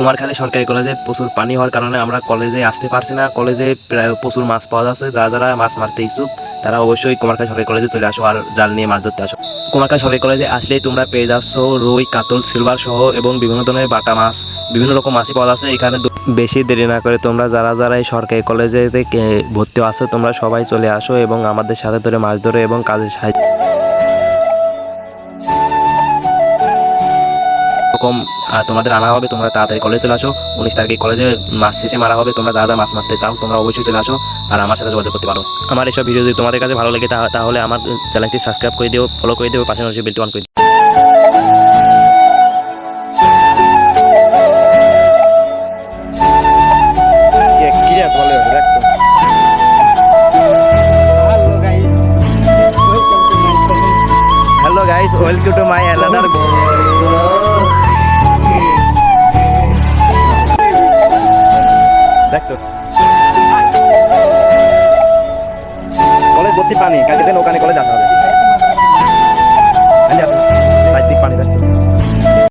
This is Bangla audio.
কুমারখালী সরকারি কলেজে প্রচুর পানি হওয়ার কারণে আমরা কলেজে আসতে পারছি না। কলেজে প্রায় প্রচুর মাছ পাওয়া যাচ্ছে। যারা যারা মাছ মারতে ইচ্ছুক, তারা অবশ্যই কুমারখালী সরকারি কলেজে চলে আসো আর জাল নিয়ে মাছ ধরতে আসো। কুমারখালী সরকারি কলেজে আসলেই তোমরা পেয়ে যাচ্ছ রুই, কাতল, সিলভার সহ এবং বিভিন্ন ধরনের বাটা মাছ। বিভিন্ন রকম মাছই পাওয়া যাচ্ছে। এখানে বেশি দেরি না করে তোমরা যারা যারা এই সরকারি কলেজে ভর্তি আছো, তোমরা সবাই চলে আসো এবং আমাদের সাথে ধরে মাছ ধরো এবং কাজের সাহায্য রকম আহ, তোমাদের আনা হবে তোমরা তাড়াতাড়ি কলেজে চলে আসো। উনিশ তারিখে কলেজে মাছ শেষে মারা হবে তোমরা যারা মাছ মারতে চাও তোমরা অবশ্যই চলে আসো আর আমার সাথে যোগাযোগ করতে পারো। আমার এসব ভিডিও যদি তোমাদের কাছে ভালো লাগে তাহলে আমার চ্যানেলটি সাবস্ক্রাইব করে দিও ফলো করে দিও পাশে বেলটি অন করে দিও। Hello guys welcome to my দেখতো কলেজ ভর্তি পানি কালকে দিন ওখানে কলেজ আসা হবে।